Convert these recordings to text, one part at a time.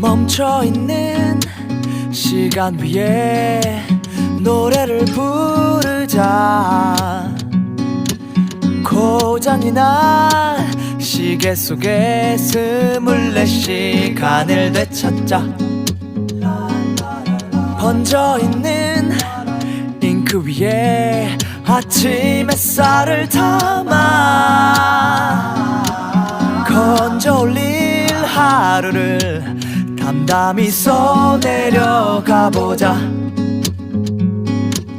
멈춰있는 시간 위에 노래를 부르자. 고장이 난 시계 속에 스물네 시간을 되찾자. 번져있는 잉크 위에 아침 햇살을 담아. 건져 올릴 하루를 담담히 써내려가 보자.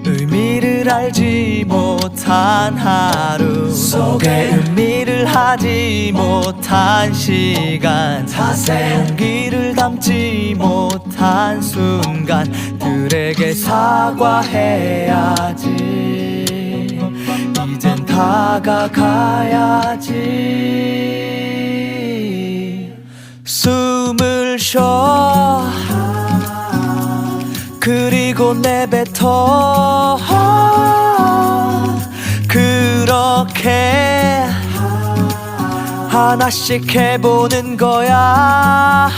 의미를 알지 못한 하루 속에 의미를 하지 못한 시간. 탓에 용기를 담지 못한 순간 들에게 사과해야지. 이젠 다가가야지. 숨을 쉬어 그리고 내뱉어 그렇게 하나씩 해보는 거야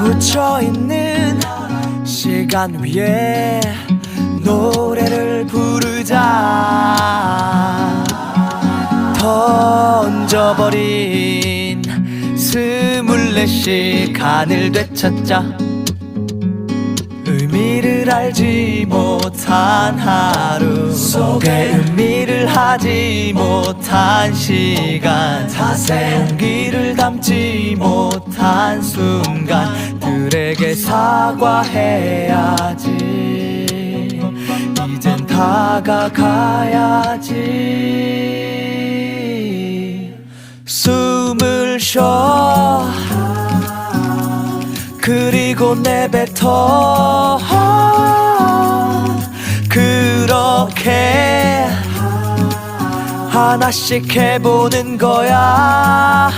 묻혀있는 시간 위에 노래를 부르자. 던져버린 스물네 시간을 되찾자 의미를 알지 못한 하루 속에 의미를 하지 못한 시간 탓에 용기를 담지 못한 순간들에게 사과해야지. 이젠 다가가야지. 숨을 쉬어. 그리고 내뱉어 그렇게 하나씩 해보는 거야